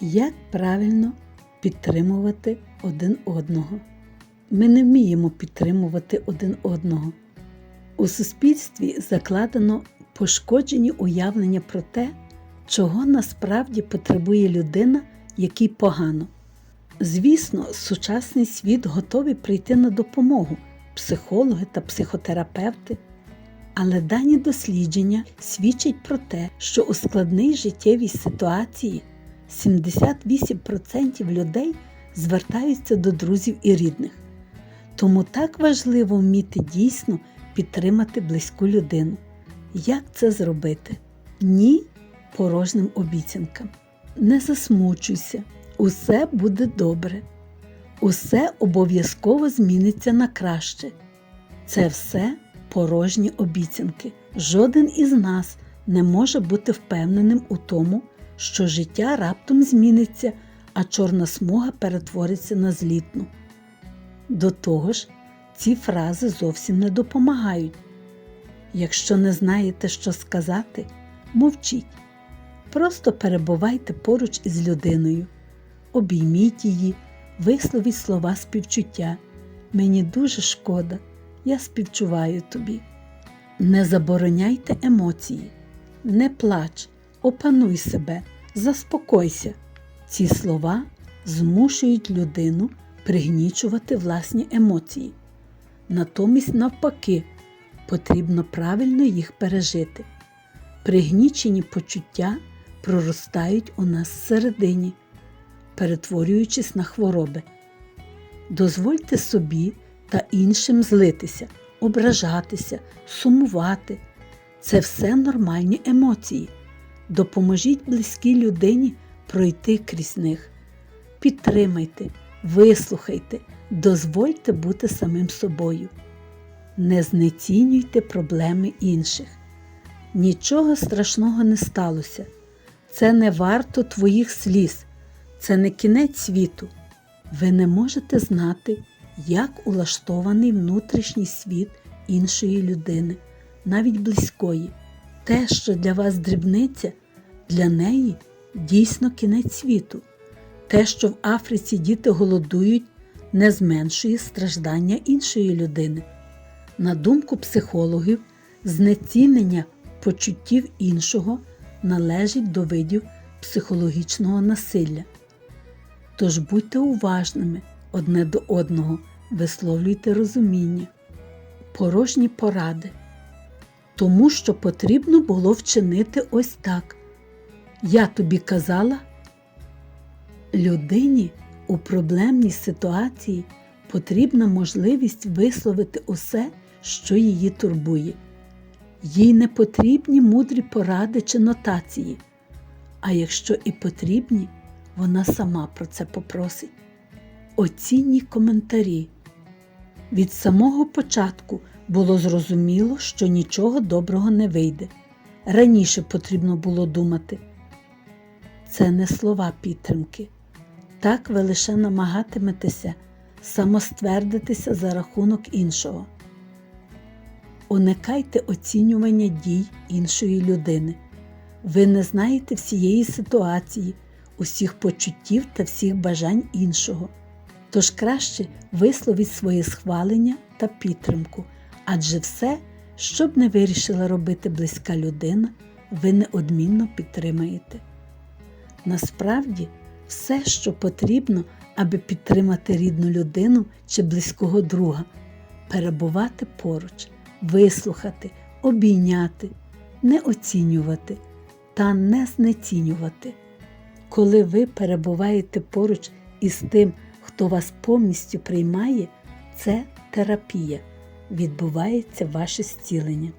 Як правильно підтримувати один одного? Ми не вміємо підтримувати один одного. У суспільстві закладено пошкоджені уявлення про те, чого насправді потребує людина, якій погано. Звісно, сучасний світ готовий прийти на допомогу психологи та психотерапевти. Але дані дослідження свідчать про те, що у складній життєвій ситуації 78% людей звертаються до друзів і рідних. Тому так важливо вміти дійсно підтримати близьку людину. Як це зробити? Ні порожнім обіцянкам. Не засмучуйся, усе буде добре. Усе обов'язково зміниться на краще. Це все порожні обіцянки. Жоден із нас не може бути впевненим у тому, що життя раптом зміниться, а чорна смуга перетвориться на злітну. До того ж, ці фрази зовсім не допомагають. Якщо не знаєте, що сказати, мовчіть. Просто перебувайте поруч із людиною, обійміть її, висловіть слова співчуття. Мені дуже шкода, я співчуваю тобі. Не забороняйте емоції, не плач, опануй себе, заспокойся. Ці слова змушують людину пригнічувати власні емоції. Натомість, навпаки, потрібно правильно їх пережити. Пригнічені почуття проростають у нас всередині, перетворюючись на хвороби. Дозвольте собі та іншим злитися, ображатися, сумувати. Це все нормальні емоції. Допоможіть близькій людині пройти крізь них. Підтримайте, вислухайте, дозвольте бути самим собою. Не знецінюйте проблеми інших. Нічого страшного не сталося. Це не варто твоїх сліз, це не кінець світу. Ви не можете знати, як улаштований внутрішній світ іншої людини, навіть близької. Те, що для вас дрібниця, для неї дійсно кінець світу. Те, що в Африці діти голодують, не зменшує страждання іншої людини. На думку психологів, знецінення почуттів іншого належить до видів психологічного насилля. Тож будьте уважними одне до одного, висловлюйте розуміння, порожні поради, тому що потрібно було вчинити ось так. Я тобі казала, людині у проблемній ситуації потрібна можливість висловити усе, що її турбує. Їй не потрібні мудрі поради чи нотації, а якщо і потрібні, вона сама про це попросить. Оцінні коментарі. Від самого початку було зрозуміло, що нічого доброго не вийде. Раніше потрібно було думати. Це не слова підтримки. Так ви лише намагатиметеся самоствердитися за рахунок іншого. Уникайте оцінювання дій іншої людини. Ви не знаєте всієї ситуації, усіх почуттів та всіх бажань іншого. Тож краще висловіть своє схвалення та підтримку, адже все, що б не вирішила робити близька людина, ви неодмінно підтримаєте. Насправді, все, що потрібно, аби підтримати рідну людину чи близького друга, перебувати поруч, вислухати, обійняти, не оцінювати та не знецінювати. Коли ви перебуваєте поруч із тим, хто вас повністю приймає, це терапія, відбувається ваше зцілення.